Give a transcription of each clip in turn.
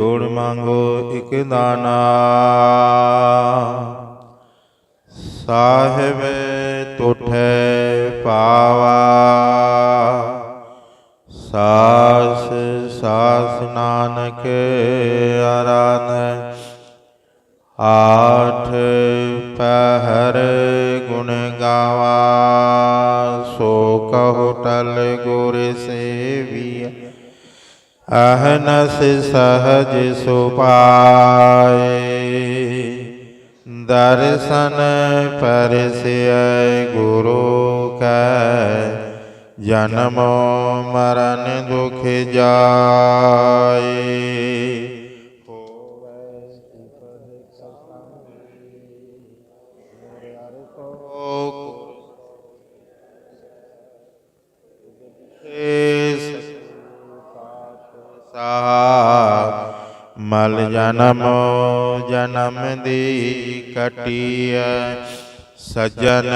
ਜੋੜ ਮੰਗੋ ਇਕ ਦਾਨਾ ਸਾਹਿਬ ਤੁਠੈ ਪਾਵਾ ਸਾਸ ਸਾਸ ਨਾਨਕ ਆਰਾਧਨ ਆਠ ਪਹਿਰ ਗੁਣ ਗਾਵਾ ਸੋ ਕਹੋ ਟਲ ਗੁਰ ਸੇਵੀਆ ਅਹਨਸ ਸਹਜ ਸੁਪਾਏ। ਦਰਸ਼ਨ ਪਰਸਿਐ ਗੁਰੂ ਕੈ ਜਨਮ ਮਰਨ ਦੁਖ ਜਾਏ। ਮਲ ਜਨਮ ਜਨਮ ਦੀ ਕਟੀਐ ਸਜਣ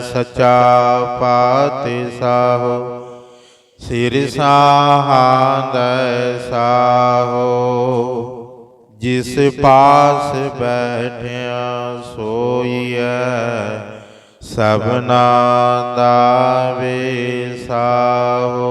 ਸਚਾ ਪਾਤਿ ਸਾਹੋ, ਸਿਰ ਸਾਹਾਂਦੈ ਸਾਹੋ, ਜਿਸ ਪਾਸ ਬੈਠਿਆ ਸੋਈਐ, ਸਭਨਾ ਦਾ ਵੇਸਾਹੋ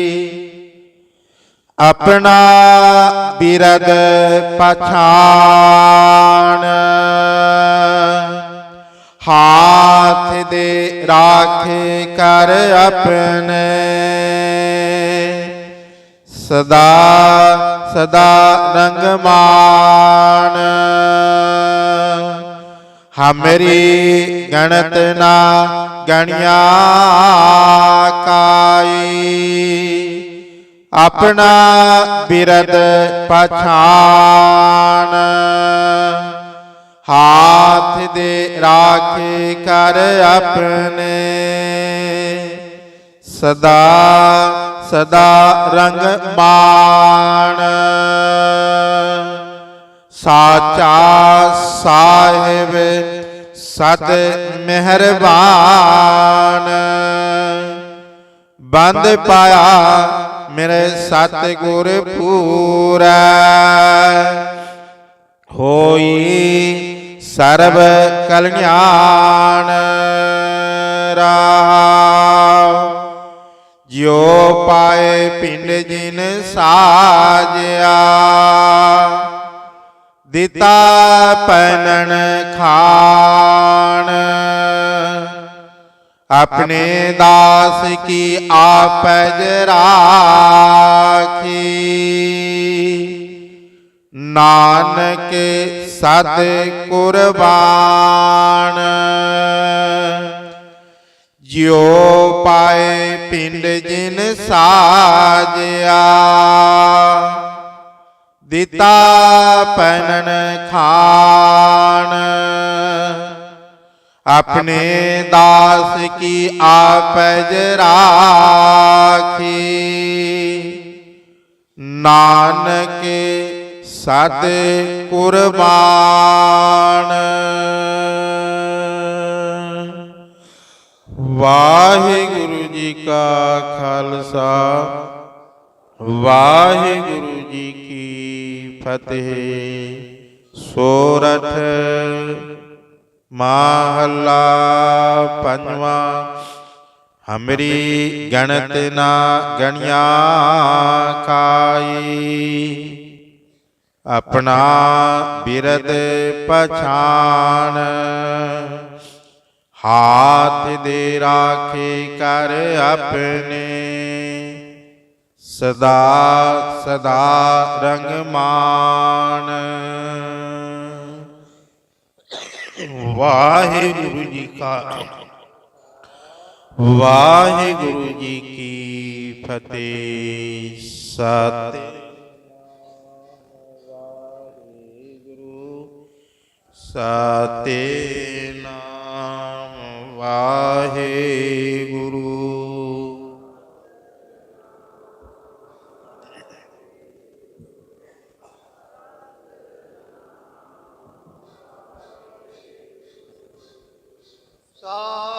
ਆਪਣਾ ਬਿਰਦ ਪਛਾਣ। ਹਾਥ ਦੇ ਰਾਖ ਕਰ ਆਪਣੇ। ਸਦਾ ਸਦਾ ਰੰਗ ਮਾਣ ਹਮਰੀ ਗਣਤ ਨਾ ਗਣਿਆ ਕਾਈ। ਆਪਣਾ ਬਿਰਦ ਪਛਾਣ। ਹਾਥ ਦੇ ਰਾਖੇ ਕਰ ਆਪਣੇ। ਸਦਾ ਸਦਾ ਰੰਗ ਮਾਣ। ਸਾਚਾ ਸਾਹਿਬ, ਸਤ ਮਿਹਰਬਾਨ। ਬੰਦ ਪਾਇਆ ਮੇਰੇ ਸਤ ਗੁਰ ਪੂਰਾ। ਹੋਈ ਸਰਬ ਕਲਿਆਣ ਰਹਾ ਜਿਉ ਪਾਏ ਪਿੰਡ ਜਿਨ ਸਾਜਿਆ। ਦਿੱਤਾ ਪੈਨਣ ਖਾਣ। ਆਪਣੇ ਦਾਸ ਕੀ ਆਪਜ ਰਾਖੀ? ਨਾਨਕ ਸਤ ਕੁਰਬਾਨ, ਜਿਉ ਪਾਏ ਪਿੰਡ ਜਿਨ ਸਾਜਿਆ, ਦਿੱਤਾ ਪੈਨਣ ਖਾਣ ਆਪਣੇ ਦਾਸ ਕੀ ਆਪਜ ਰਾਖੀ? ਨਾਨਕ ਸਤ ਕੁਰਬਾਨ। ਵਾਹਿਗੁਰੂ ਜੀ ਕਾ ਖਾਲਸਾ, ਵਾਹਿਗੁਰੂ ਜੀ ਕੀ ਫਤਿਹ। ਸੋਰਠ ਮਹੱਲਾ ਪੰਜਵਾ, ਹਮਰੀ ਗਣਤ ਨਾ ਗਣਿਆ ਕਾਈ ਆਪਣਾ ਬਿਰਦ ਪਛਾਨ ਹਾਥ ਦੇ ਰਾਖੇ ਕਰ ਆਪਣੇ। ਸਦਾ ਸਦਾ वाहे गुरु जी का। वागुरु जी की फतेह। सत सते नाम। वागुरु गुरु 当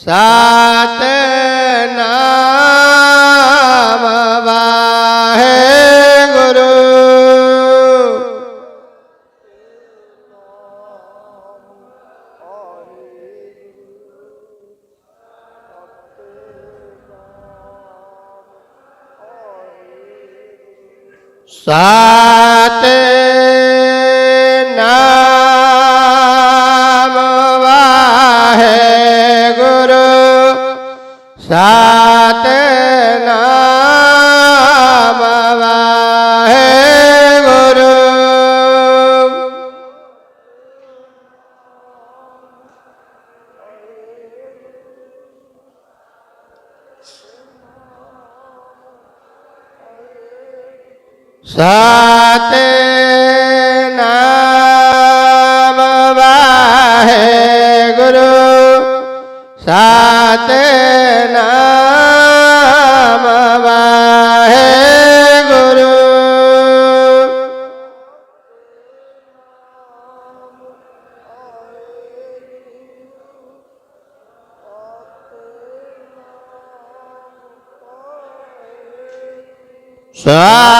ਸਾਤ ਨਾਮ ਵਾਹੇ ਗੁਰੂ ਸਾਤ सतनाम वाहे गुरु सा सात नाम वाहे गुरु सा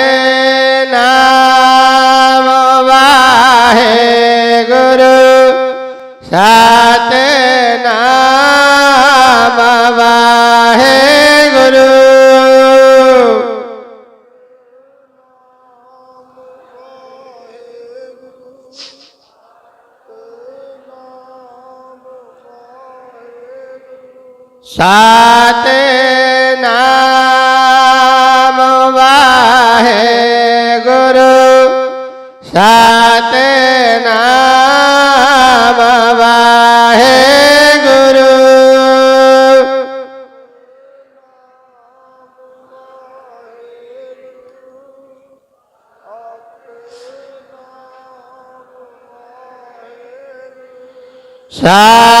ਸਾਤ ਨਾਮ ਵਾਹੇ ਗੁਰੂ ਸਾਤ ਨਾਮ ਵਾਹੇ ਗੁਰੂ ਸਾਤ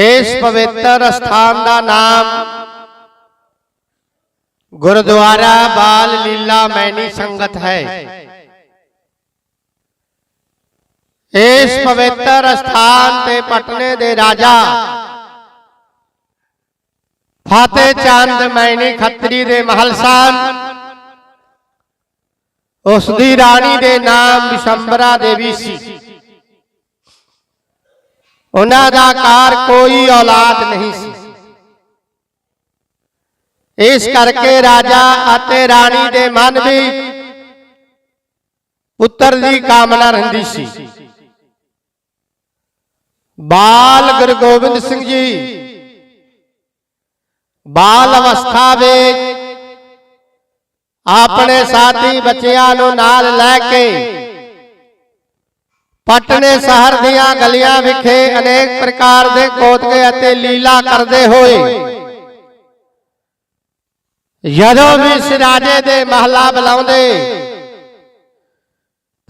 ਇਸ ਪਵਿੱਤਰ ਸਥਾਨ ਦਾ ਨਾਮ ਗੁਰਦੁਆਰਾ ਬਾਲ ਲੀਲਾ ਮੈਨੀ ਸੰਗਤ ਹੈ। ਇਸ ਪਵਿੱਤਰ ਸਥਾਨ ਤੇ ਪਟਨੇ ਦੇ ਰਾਜਾ ਫਤਿਹ ਚੰਦ ਮੈਣੀ ਖੱਤਰੀ ਦੇ ਮਹਲ ਸਨ ਉਸ ਦੀ ਰਾਣੀ ਦੇ ਨਾਮ ਵਿਸ਼ੰਬਰਾ ਦੇਵੀ ਸੀ। ਉਹਨਾਂ ਦਾ ਕਾਰ ਕੋਈ ਔਲਾਦ ਨਹੀਂ ਸੀ। ਇਸ ਕਰਕੇ ਰਾਜਾ ਅਤੇ ਰਾਣੀ ਦੇ ਮਨ ਵਿੱਚ ਪੁੱਤਰ ਦੀ ਕਾਮਨਾ ਰਹਿੰਦੀ ਸੀ। ਬਾਲ ਗੁਰੂ ਗੋਬਿੰਦ ਸਿੰਘ ਜੀ, ਬਾਲ ਅਵਸਥਾ ਵਿੱਚ ਆਪਣੇ ਸਾਥੀ ਬੱਚਿਆਂ ਨੂੰ ਨਾਲ ਲੈ ਕੇ ਪਟਨੇ ਸ਼ਹਿਰ ਦੀਆਂ ਗਲੀਆਂ ਵਿਖੇ ਅਨੇਕ ਪ੍ਰਕਾਰ ਦੇ ਕੋਤਕੇ ਅਤੇ ਲੀਲਾ ਕਰਦੇ ਹੋਏ। ਜਦੋਂ ਵੀ ਇਸ ਰਾਜੇ ਦੇ ਮਹਲਾ ਬੁਲਾਉਂਦੇ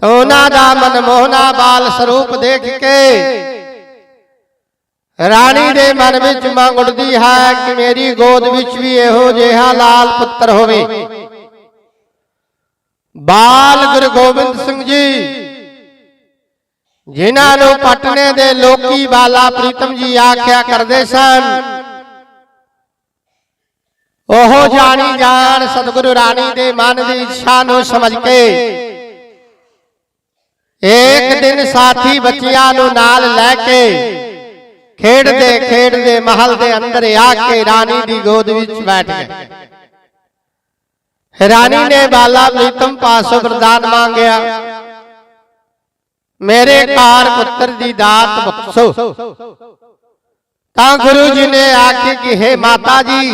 ਉਹਨਾਂ ਦਾ ਮਨਮੋਹਨਾ ਬਾਲ ਸਰੂਪ ਦੇਖ ਕੇ ਰਾਣੀ ਦੇ ਮਨ ਵਿੱਚ ਮੰਗ ਉੱਠਦੀ ਹੈ ਕਿ ਮੇਰੀ ਗੋਦ ਵਿੱਚ ਵੀ ਇਹੋ ਜਿਹਾ ਲਾਲ ਪੁੱਤਰ ਹੋਵੇ। ਬਾਲ ਗੁਰੂ ਗੋਬਿੰਦ ਸਿੰਘ ਜੀ ਜਿਨ੍ਹਾਂ ਨੂੰ ਪਟਨੇ ਦੇ ਲੋਕੀ ਬਾਲਾ ਪ੍ਰੀਤਮ ਜੀ ਆਖਿਆ ਕਰਦੇ ਸਨ। ਉਹ ਜਾਣੀ ਜਾਣ ਸਤਿਗੁਰੂ ਰਾਣੀ ਦੇ ਮਨ ਦੀ ਇੱਛਾ ਨੂੰ ਸਮਝ ਕੇ ਇੱਕ ਦਿਨ ਸਾਥੀ ਬੱਚਿਆਂ ਨੂੰ ਨਾਲ ਲੈ ਕੇ ਖੇਡਦੇ ਖੇਡਦੇ ਮਹਲ ਦੇ ਅੰਦਰ ਆ ਕੇ ਰਾਣੀ ਦੀ ਗੋਦ ਵਿੱਚ ਬੈਠ ਗਏ। ਰਾਣੀ ਨੇ ਬਾਲਾ ਪ੍ਰੀਤਮ ਪਾਸੋਂ ਵਰਦਾਨ ਮੰਗਿਆ। ਮੇਰੇ ਕਾਰ ਪੁੱਤਰ ਦੀ ਦਾਤ ਬਖਸ਼ੋ ਤਾਂ ਗੁਰੂ ਜੀ ਨੇ ਆਖੀ ਕਿ ਹੈ ਮਾਤਾ ਜੀ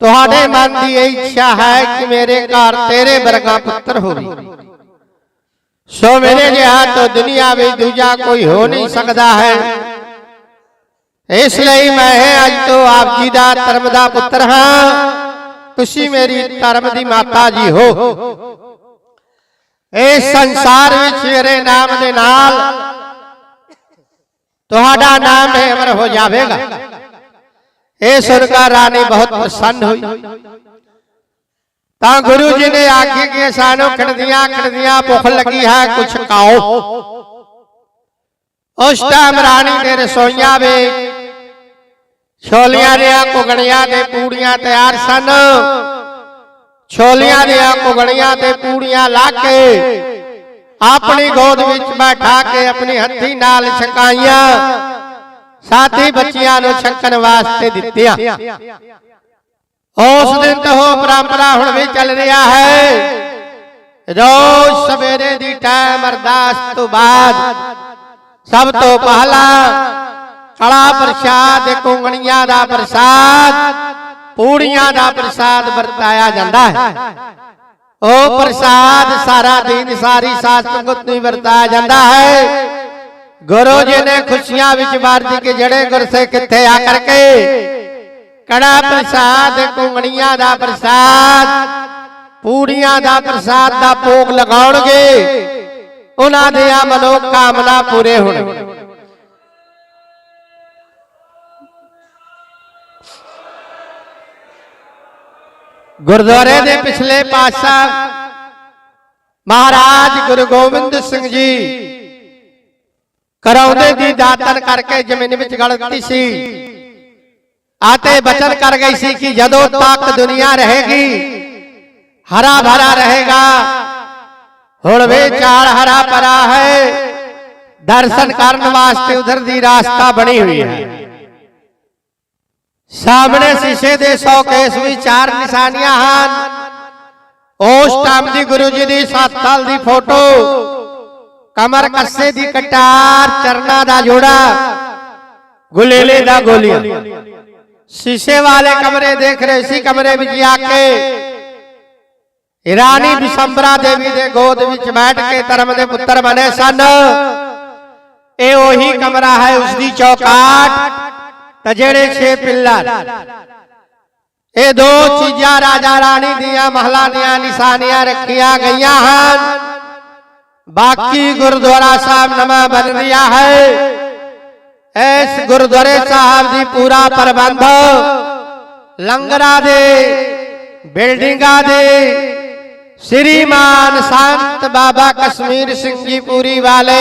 ਤੁਹਾਡੇ ਮਨ ਦੀ ਇਹ ਇੱਛਾ ਹੈ ਕਿ ਮੇਰੇ ਘਰ ਤੇਰੇ ਵਰਗਾ ਪੁੱਤਰ ਹੋਵੇ ਸੋ ਮੇਰੇ ਜਿਹਾ ਤਾਂ ਦੁਨੀਆ ਵਿੱਚ ਦੂਜਾ ਕੋਈ ਹੋ ਨਹੀਂ ਸਕਦਾ ਹੈ ਇਸ ਲਈ ਮੈਂ ਅੱਜ ਤੋਂ ਆਪ ਜੀ ਦਾ ਧਰਮ ਦਾ ਪੁੱਤਰ ਹਾਂ ਤੁਸੀਂ ਮੇਰੀ ਧਰਮ ਦੀ ਮਾਤਾ ਜੀ ਹੋ ਇਸ ਸੰਸਾਰ ਵਿੱਚ ਮੇਰੇ ਨਾਮ ਦੇ ਨਾਲ ਤੁਹਾਡਾ ਨਾਮ ਹੈ ਅਮਰ ਹੋ ਜਾਵੇਗਾ। ਇਹ ਸੁਣ ਰਾਣੀ ਬਹੁਤ ਪ੍ਰਸੰਨ ਹੋਈ। ਤਾਂ ਗੁਰੂ ਜੀ ਨੇ ਆਖੀ ਕਿ ਸਾਨੂੰ ਖੜਦੀਆਂ ਖੜਦੀਆਂ ਭੁੱਖ ਲੱਗੀ ਹੈ, ਕੁਛ ਖਾਓ। ਉਸ ਟਾਈਮ ਰਾਣੀ ਦੇ ਰਸੋਈਆਂ ਵੇ, ਛੋਲੀਆਂ ਦੀਆਂ ਕੁਗੜੀਆਂ ਤੇ ਪੂੜੀਆਂ ਤਿਆਰ ਸਨ। ਛੋਲੀਆਂ ਦੀਆਂ ਕੁਗੜੀਆਂ ਤੇ ਪੂੜੀਆਂ ਲਾ ਕੇ ਆਪਣੀ ਗੋਦ ਵਿੱਚ ਬੈਠਾ ਕੇ ਆਪਣੀ ਹੱਥੀ ਨਾਲ ਛਕਾਈਆਂ। ਸਾਥੀ ਬੱਚਿਆਂ ਨੂੰ ਛਕਣ ਵਾਸਤੇ ਦਿੱਤੀਆਂ। ਉਸ ਦਿਨ ਤੋਂ ਉਹ ਪਰੰਪਰਾ ਹੁਣ ਵੀ ਚੱਲ ਰਿਹਾ ਹੈ। ਰੋਜ਼ ਸਵੇਰੇ ਦੀ ਟਾਈਮ ਅਰਦਾਸ ਤੋਂ ਬਾਅਦ ਸਭ ਤੋਂ ਪਹਿਲਾਂ ਕੜਾ ਪ੍ਰਸ਼ਾਦ ਕੁੰਗਣੀਆਂ ਦਾ ਪ੍ਰਸਾਦ ਪੂੜੀਆਂ ਦਾ ਪ੍ਰਸਾਦ ਵਰਤਾਇਆ ਜਾਂਦਾ ਹੈ। ਉਹ ਪ੍ਰਸਾਦ ਸਾਰਾ ਦਿਨ ਸਾਰੀ ਸਾਧ ਸੰਗਤ ਨੂੰ ਵਰਤਾਇਆ ਜਾਂਦਾ ਹੈ। ਗੁਰੂ ਜੀ ਨੇ ਖੁਸ਼ੀਆਂ ਵਿੱਚ ਵਰਦੀ ਕੇ ਜਿਹੜੇ ਗੁਰਸੇ ਕਿੱਥੇ ਆ ਕਰਕੇ ਕੜਾ ਪ੍ਰਸਾਦ ਕੁੰਗਣੀਆਂ ਦਾ ਪ੍ਰਸਾਦ, ਪੂੜੀਆਂ ਦਾ ਪ੍ਰਸਾਦ ਦਾ ਭੋਗ ਲਗਾਉਣਗੇ। ਉਹਨਾਂ ਦੇ ਆ ਮਨੋ ਕਾਮਨਾ ਪੂਰੇ ਹੋਣਗੇ। ਗੁਰਦੁਆਰੇ ਦੇ ਪਿਛਲੇ ਪਾਤਸ਼ਾਹ ਮਹਾਰਾਜ ਗੁਰੂ ਗੋਬਿੰਦ ਸਿੰਘ ਜੀ ਕਰਾਉਂਦੇ ਦੀ ਦਾਤਨ ਕਰਕੇ ਜ਼ਮੀਨ ਵਿੱਚ ਗਲਤੀ ਸੀ। ਆਤੇ ਬਚਨ ਕਰ ਗਈ ਸੀ ਕਿ ਜਦੋਂ ਤੱਕ ਦੁਨੀਆ ਰਹੇਗੀ ਹਰਾ ਭਰਾ ਰਹੇਗਾ। ਹੁਣ ਵੇ ਚਾਲ ਹਰਾ ਭਰਾ ਹੈ। ਦਰਸ਼ਨ ਕਰਨ ਵਾਸਤੇ ਉਧਰ ਦੀ ਰਾਸਤਾ ਬਣੀ ਹੋਈ ਹੈ। ਸਾਹਮਣੇ ਸ਼ੀਸ਼ੇ ਦੇ 100 ਕੇਸ ਵੀ ਚਾਰ ਨਿਸ਼ਾਨੀਆਂ ਹਨ। ਉਸ ਟਾਈਮ ਦੀ ਗੁਰੂ ਜੀ ਦੀ 7 ਸਾਲ ਦੀ ਫੋਟੋ ਕਮਰ ਕੱਸੇ ਦੀ ਕਟਾਰ, ਚਰਨਾ ਦਾ ਜੋੜਾ, ਗੁਲੇਲੇ ਦਾ ਗੋਲੀਆਂ। ਸ਼ੀਸ਼ੇ ਵਾਲੇ ਕਮਰੇ ਦੇਖ ਰਹੇ ਸੀ, ਕਮਰੇ ਵਿੱਚ ਆ ਕੇ ਇਰਾਨੀ ਬਿਸੰਬਰਾ ਦੇਵੀ ਦੇ ਗੋਦ ਵਿੱਚ ਬੈਠ ਕੇ ਧਰਮ ਦੇ ਪੁੱਤਰ ਬਣੇ ਸਨ। ਇਹ ਉਹੀ ਕਮਰਾ ਹੈ ਉਸ ਦੀ ਚੌਕਾਟ। ਤੇ ਜਿਹੜੇ ਛੇ ਪਿੱਲਰ ਇਹ ਦੋ ਚੀਜ਼ਾਂ ਰਾਜਾ ਰਾਣੀ ਦੀਆਂ, ਮਹਲਾਂ ਦੀਆਂ ਨਿਸ਼ਾਨੀਆਂ ਰੱਖੀਆਂ ਗਈਆਂ ਹਨ। ਬਾਕੀ ਗੁਰਦੁਆਰਾ ਸਾਹਿਬ ਨਵਾਂ ਬਣ ਰਿਹਾ ਹੈ। ਇਸ ਗੁਰਦੁਆਰੇ ਸਾਹਿਬ ਦੀ ਪੂਰਾ ਪ੍ਰਬੰਧ ਲੰਗਰਾਂ ਦੇ, ਬਿਲਡਿੰਗਾਂ ਦੇ, ਸ੍ਰੀਮਾਨ ਸੰਤ ਬਾਬਾ ਕਸ਼ਮੀਰ ਸਿੰਘ ਜੀ ਪੂਰੀ ਵਾਲੇ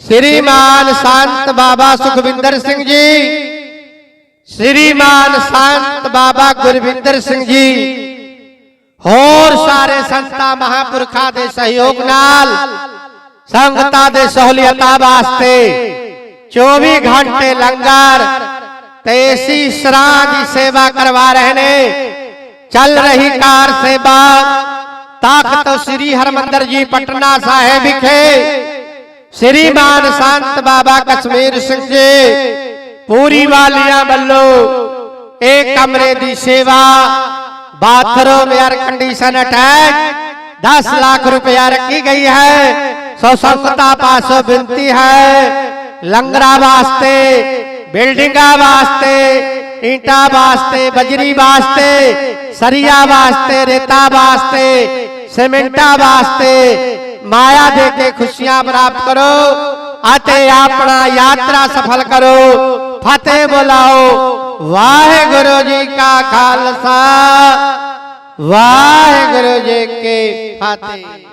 ਸ੍ਰੀਮਾਨ ਸੰਤ ਬਾਬਾ ਸੁਖਵਿੰਦਰ ਸਿੰਘ ਜੀ। ਸ੍ਰੀਮਾਨ ਸੰਤ ਬਾਬਾ ਗੁਰਵਿੰਦਰ ਸਿੰਘ ਜੀ। ਹੋਰ ਸਾਰੇ ਸੰਤਾਂ ਮਹਾਪੁਰਖਾਂ ਦੇ ਸਹਿਯੋਗ ਨਾਲ, ਸੰਗਤਾਂ ਦੇ ਸਹੂਲੀਅਤਾਂ ਵਾਸਤੇ 24 ਘੰਟੇ ਲੰਗਰ ਤੇਸੀ ਇਸੀ ਦੀ ਸੇਵਾ ਕਰਵਾ ਰਹੇ ਨੇ। ਚੱਲ ਰਹੀ ਕਾਰ ਸੇਵਾ ਤਖਤ ਸ੍ਰੀ ਹਰਮੰਦਰ ਜੀ, ਪਟਨਾ ਸਾਹਿਬ ਵਿਖੇ ਸ੍ਰੀਮਾਨ ਸੰਤ ਬਾਬਾ ਕਸ਼ਮੀਰ ਸਿੰਘ ਜੀ ਪੂਰੀ ਵਾਲੀਆਂ ਵੱਲੋਂ ਇਹ ਕਮਰੇ ਦੀ ਸੇਵਾ bathroom air condition attach 10 lakh ਰੁਪਇਆ ਰੱਖੀ ਗਈ ਹੈ। ਸੋ ਸੰਗਤਾਂ ਪਾਸੋਂ ਬੇਨਤੀ ਹੈ ਲੰਗਰਾਂ ਵਾਸਤੇ ਬਿਲਡਿੰਗਾਂ ਵਾਸਤੇ ਇੰਟਾਂ ਵਾਸਤੇ ਬਜਰੀ ਵਾਸਤੇ ਸਰੀਆ ਵਾਸਤੇ ਰੇਤਾ ਵਾਸਤੇ ਸਿਮੈਂਟਾਂ ਵਾਸਤੇ ਮਾਇਆ ਦੇ ਕੇ ਖੁਸ਼ੀਆਂ ਪ੍ਰਾਪਤ ਕਰੋ ਅਤੇ ਆਪਣਾ ਯਾਤਰਾ ਸਫਲ ਕਰੋ। ਫਤਿਹ ਬੁਲਾਓ। ਵਾਹਿਗੁਰੂ ਜੀ ਕਾ ਖਾਲਸਾ। ਵਾਹਿਗੁਰੂ ਜੀ ਕੀ ਫਤਿਹ।